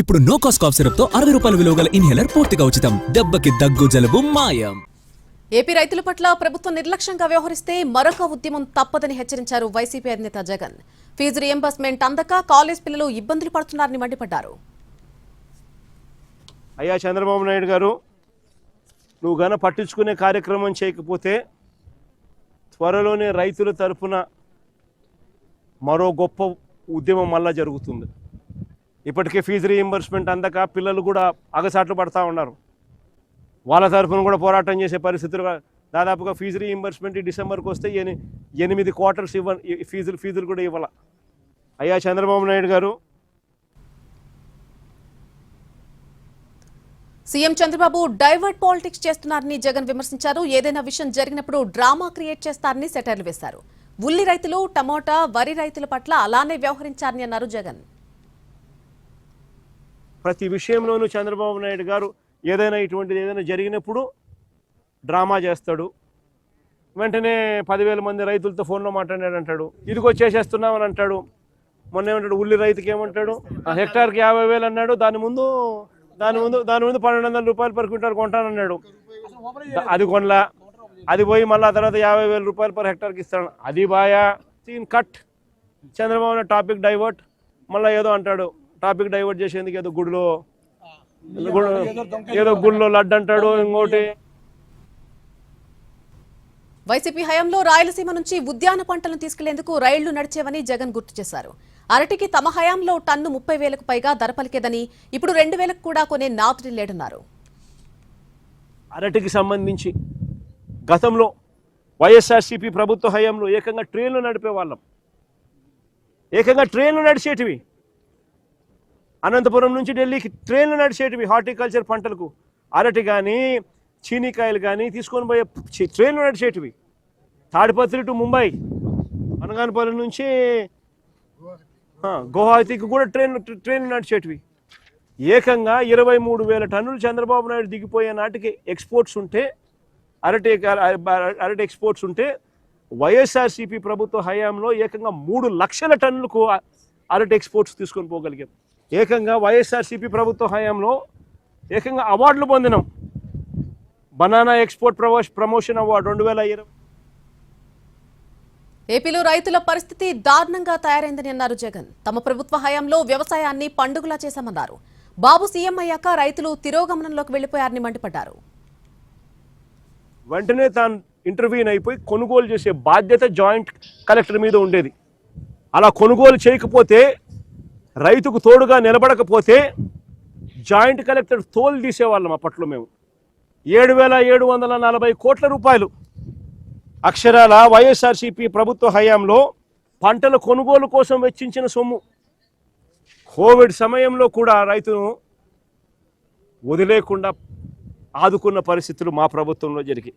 ఇప్పుడు no cost cough సిరప్తో అరవై రూపాయల విలువ గల ఇన్హేలర్ పూర్తిగా ఉచితం. దెబ్బకి దగ్గు జలుబు మాయం. ఏపీ రైతుల పట్ల ప్రభుత్వం నిర్లక్ష్యంగా వ్యవహరిస్తే మరొక ఉద్యమం తప్పదని హెచ్చరించారు వైసీపీ అధినేత జగన్. ఫీజు రియంబర్స్మెంట్ అందక కాలేజ్ పిల్లలు ఇబ్బందులు పడుతున్నారని మండిపడ్డారు. అయ్యా చంద్రబాబు నాయుడు గారు నువ్వు గన పట్టించుకునే కార్యక్రమం చేయకపోతే త్వరలోనే రైతుల తరపున మరో గొప్ప ఉద్యమం మళ్ళా జరుగుతుంది. ఇప్పటికే ఫీజు రీఎంబర్స్మెంట్ అందక పిల్లలు కూడా అగసాట్లు పడతా ఉన్నారు. వాళ్ళ తరఫున కూడా పోరాటం చేసే పరిస్థితులు దాదాపుగా ఫీజు రీఎంబర్స్మెంట్ ఈ డిసెంబర్కి వస్తే ఎని ఎనిమిది క్వార్టర్స్ ఇవ్వ ఫీజులు ఫీజులు కూడా ఇవ్వాల. అయ్యా చంద్రబాబు నాయుడు గారు. సీఎం చంద్రబాబు డైవర్ట్ పాలిటిక్స్ చేస్తున్నారని జగన్ విమర్శించారు. ఏదైనా విషయం జరిగినప్పుడు డ్రామా క్రియేట్ చేస్తారని సెటైర్లు వేశారు. ఉల్లి రైతులు టమోటా వరి రైతుల పట్ల అలానే వ్యవహరించారని అన్నారు జగన్. ప్రతి విషయంలోనూ చంద్రబాబు నాయుడు గారు ఏదైనా ఇటువంటిది ఏదైనా జరిగినప్పుడు డ్రామా చేస్తాడు. వెంటనే పదివేల మంది రైతులతో ఫోన్లో మాట్లాడాడు అంటాడు. ఇదిగో చేసేస్తున్నామని అంటాడు. మొన్న ఏమంటాడు? ఉల్లి రైతుకి ఏమంటాడు? ఆ హెక్టార్కి యాభై వేలు అన్నాడు. దాని ముందు దాని ముందు దాని ముందు పన్నెండు వందల రూపాయలు పర్ క్వింటాల్ కొంటానన్నాడు అది కొనలా. అది పోయి మళ్ళీ తర్వాత యాభై వేల రూపాయలు పర్ హెక్టార్కి ఇస్తాను. అది బాయా? Scene cut. Chandrababu topic divert. మళ్ళీ ఏదో అంటాడు. టాపిక్ డైవర్ట్ చేసేందుకు ఏదో గుడిలో గుడి- ఏదో గుడిలో లడ్డు అంటాడు ఇంకోటి. వైసీపీ హయాంలో రాయలసీమ నుంచి ఉద్యాన పంటలను తీసుకెళ్ళేందుకు రైళ్ళు నడిచేవని జగన్ గుర్తు చేశారు. అరటికి తమ హయాంలో టన్ను ముప్పై వేలకు పైగా ధర పలికేదని ఇప్పుడు రెండు వేలకు కూడా కొనే నాతుడి లేడన్నారు. అరటికి సంబంధించి గతంలో వైఎస్ఆర్సీపీ ప్రభుత్వ హయాంలో ఏకంగా ట్రైన్లు నడిపే వాళ్ళం. ఏకంగా ట్రైన్లు నడిచేటివి. అనంతపురం నుంచి ఢిల్లీకి ట్రైన్లు నడిచేటివి హార్టికల్చర్ పంటలకు. అరటి కానీ చీనీకాయలు కానీ తీసుకొని పోయే చి- ట్రైన్లు నడిచేటివి. తాడిపత్రి టు ముంబై అనగానపల్లి నుంచి ఆ, కూడా ట్రైన్ ట్రైన్లు నడిచేటివి. ఏకంగా ఇరవై మూడు వేల టన్నులు చంద్రబాబు నాయుడు దిగిపోయే నాటికి ఎక్స్పోర్ట్స్ ఉంటే అరటి అరటి ఎక్స్పోర్ట్స్ ఉంటే వైఎస్ఆర్సీపీ ప్రభుత్వ హయాంలో ఏకంగా మూడు లక్షల టన్నులకు అరటి ఎక్స్పోర్ట్స్ తీసుకొని పోగలిగాం. ఏకంగా వైఎస్ఆర్సీపీ ప్రభుత్వ హయాంలో ఏకంగా అవార్డులు పొందినాం. బనానా ఎక్స్పోర్ట్ ప్రమోష్ ప్రమోషన్ అవార్డు రెండు వేల ఇరవై. ఏపీలో రైతుల పరిస్థితి దారుణంగా తయారైందని అన్నారు జగన్. తమ ప్రభుత్వ హయాంలో వ్యవసాయాన్ని పండుగలా చేశామన్నారు. బాబు సీఎం అయ్యాక రైతులు తిరోగమనంలోకి వెళ్ళిపోయారని మండిపడ్డారు. వెంటనే తాను ఇంటర్వ్యూన్ అయిపోయి కొనుగోలు చేసే బాధ్యత జాయింట్ కలెక్టర్ మీద ఉండేది. అలా కొనుగోలు చేయకపోతే రైతుకు తోడుగా నిలబడకపోతే జాయింట్ కలెక్టర్ తోలు తీసేవాళ్ళం అప్పట్లో మేము. ఏడు వేల ఏడు వందల నలభై కోట్ల రూపాయలు. అక్షరాల వైఎస్ఆర్సీపీ ప్రభుత్వ హయాంలో పంటల కొనుగోలు కోసం వెచ్చించిన సొమ్ము. కోవిడ్ సమయంలో కూడా రైతును వదిలేకుండా ఆదుకున్న పరిస్థితులు మా ప్రభుత్వంలో జరిగాయి.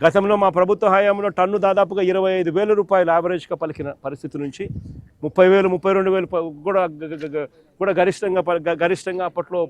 గతంలో మా ప్రభుత్వ హయాంలో టన్ను దాదాపుగా ఇరవై ఐదు వేల రూపాయలు యావరేజ్గా పలికిన పరిస్థితి నుంచి ముప్పై వేలు ముప్పై రెండు వేలు కూడా కూడా గరిష్టంగా ప- గ- గరిష్టంగా అప్పట్లో